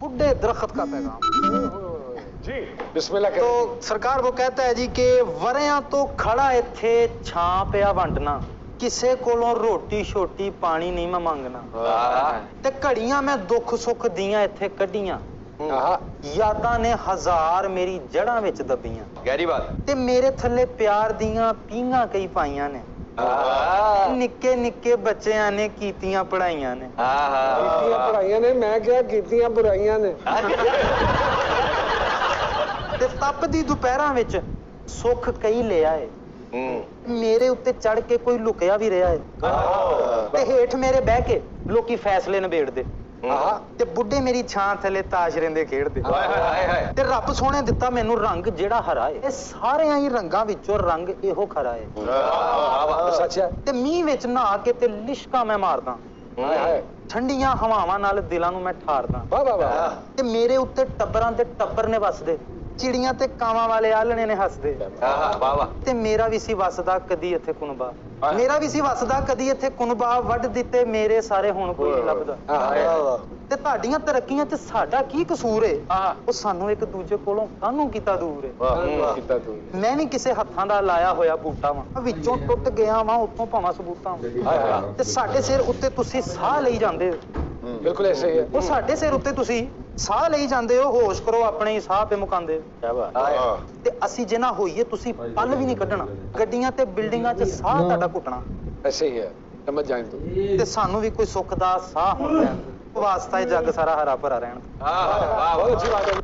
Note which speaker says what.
Speaker 1: बुढ़े दरख्त का पैगाम
Speaker 2: जी बिस्मिल्लाह
Speaker 1: तो
Speaker 2: करें
Speaker 1: सरकार वो कहता है जी कि ਵਰਿਆਂ ਤੋਂ ਖੜਾ ਇੱਥੇ ਛਾਂ ਪਿਆ ਵੰਡਣਾ ਕਿਸੇ ਕੋਲੋਂ ਰੋਟੀ ਛੋਟੀ ਪਾਣੀ ਨਹੀਂ ਮੈਂ ਮੰਗਣਾ ਤੇ ਘੜੀਆਂ ਮੈਂ ਦੁੱਖ ਸੁੱਖ ਦੀਆਂ ਇੱਥੇ ਕੱਢੀਆਂ
Speaker 2: ਆਹਾ
Speaker 1: ਯਾਦਾਂ ਨੇ ਹਜ਼ਾਰ ਮੇਰੀ ਜੜ੍ਹਾਂ ਵਿੱਚ ਦੱਬੀਆਂ
Speaker 3: ਗਹਿਰੀ ਬਾਤ
Speaker 1: ਤੇ ਮੇਰੇ ਥੱਲੇ ਪਿਆਰ ਦੀਆਂ ਪੀਂਘਾਂ ਕਈ ਪਾਈਆਂ ਨੇ ਨਿੱਕੇ ਨਿੱਕੇ ਬੱਚਿਆਂ ਨੇ ਕੀਤੀਆਂ ਪੜਾਈਆਂ ਨੇ।
Speaker 2: ਕੀਤੀਆਂ ਪੜਾਈਆਂ ਨੇ ਮੈਂ ਕਿਹਾ ਕੀਤੀਆਂ ਬੁਰਾਈਆਂ ਨੇ।
Speaker 1: ਤੇ ਤਪਦੀ ਦੁਪਹਿਰਾਂ ਵਿੱਚ ਸੁੱਖ ਕਈ ਲਿਆ ਏ। ਮੇਰੇ ਉੱਤੇ ਚੜ ਕੇ ਕੋਈ ਲੁਕਿਆ ਵੀ ਰਿਹਾ ਏ। ਤੇ ਹੇਠ ਮੇਰੇ ਬਹਿ ਕੇ ਲੋਕੀ ਫੈਸਲੇ ਨਿਬੇੜਦੇ।
Speaker 2: ਆਹਾ
Speaker 1: ਤੇ ਬੁੱਢੇ ਮੇਰੀ ਛਾਂ ਥੱਲੇ ਤਾਸ਼ ਰਹਿੰਦੇ ਖੇਡਦੇ। ਤੇ ਰੱਬ ਸੋਹਣੇ ਦਿੱਤਾ ਮੈਨੂੰ ਰੰਗ ਜਿਹੜਾ ਹਰਾ ਏ। ਇਹ ਸਾਰਿਆਂ ਹੀ ਰੰਗਾਂ ਵਿੱਚੋਂ ਰੰਗ ਇਹੋ ਖਰਾ ਏ।
Speaker 2: ਸੱਚ ਹੈ।
Speaker 1: ਤੇ ਮੀਂਹ ਵਿੱਚ ਨਹਾ ਕੇ ਤੇ ਲਿਸ਼ਕਾਂ ਮੈਂ ਮਾਰਦਾ।
Speaker 2: ਹਾਏ ਹਾਏ।
Speaker 1: ਠੰਡੀਆਂ ਹਵਾਵਾਂ ਨਾਲ ਦਿਲਾਂ ਨੂੰ ਮੈਂ ਠਾਰਦਾ।
Speaker 2: ਵਾਹ ਵਾਹ ਵਾਹ।
Speaker 1: ਤੇ ਮੇਰੇ ਉੱਤੇ ਟੱਬਰਾਂ ਦੇ ਟੱਬਰ ਨੇ ਵਸਦੇ। ਚਿੜੀਆਂ ਤੇ ਕਾਵਾਂ ਵਾਲੇ ਆਲਣੇ ਨੇ ਹੱਸਦੇ। ਤੇ ਮੇਰਾ ਵੀ ਸੀ ਵਸਦਾ ਕਦੀ ਇੱਥੇ ਕੁਨਬਾ ਮੇਰਾ ਵੀ ਸੀ ਵਸਦਾ ਕਦੀ ਇੱਥੇ ਕੁਨਬਾ ਵੱਢ ਦਿੱਤੇ ਮੇਰੇ ਸਾਰੇ ਹੁਣ ਕੋਈ ਨਹੀਂ ਲੱਭਦਾ।
Speaker 2: ਆਹਾ
Speaker 1: ਤੇ ਤੁਹਾਡੀਆਂ ਤਰੱਕੀਆਂ 'ਚ ਸਾਡਾ ਕੀ ਕਸੂਰ ਏ? ਉਹ ਸਾਨੂੰ ਇੱਕ ਦੂਜੇ ਕੋਲੋਂ ਕਾਹਨੂੰ ਕੀਤਾ ਦੂਰ ਏ?
Speaker 2: ਤੂੰ
Speaker 1: ਮੈਂ ਵੀ ਕਿਸੇ ਹੱਥਾਂ ਦਾ ਲਾਇਆ ਹੋਇਆ ਬੂਟਾ ਵਾਂ। ਵਿੱਚੋਂ ਟੁੱਟ ਗਿਆ ਵਾਂ ਉੱਥੋਂ ਭਾਵਾਂ ਸਬੂਤਾਂ ਤੇ ਸਾਡੇ ਸਿਰ ਉੱਤੇ ਤੁਸੀਂ ਸਾਹ ਲਈ ਜਾਂਦੇ ਹੋ।
Speaker 2: ਬਿਲਕੁਲ ਐਸੇ ਹੀ ਹੈ
Speaker 1: ਉਹ ਸਾਡੇ ਸਿਰ ਉੱਤੇ ਤੁਸੀਂ ਸਾਹ ਲਈ ਜਾਂਦੇ ਹੋ ਹੋਸ਼ ਕਰੋ ਆਪਣੇ ਹੀ ਸਾਹ ਤੇ ਮੁਕਾਉਂਦੇ ਹੋ। ਤੇ ਅਸੀਂ ਜੇ ਨਾ ਹੋਈਏ ਤੁਸੀਂ ਪਲ ਵੀ ਨਹੀਂ ਕੱਢਣਾ। ਗੱਡੀਆਂ ਤੇ ਬਿਲਡਿੰਗਾਂ 'ਚ ਸਾਹ ਤੁਹਾਡਾ ਘੁੱਟਣਾ।
Speaker 2: ਐਸੇ ਹੀ ਹੈ। ਸਮਝ ਜਾਏ ਤੂੰ।
Speaker 1: ਤੇ ਸਾਨੂੰ ਵੀ ਕੋਈ ਸੁੱਖ ਦਾ ਸਾਹ ਹੁੰਦਾ ਵਾਸਤਾ ਇਹ ਜੱਗ ਸਾਰਾ ਹਰਾ ਭਰਾ ਰਹਿਣ।
Speaker 2: ਬਹੁਤ ਅੱਛੀ ਬਾਤ ਹੈ।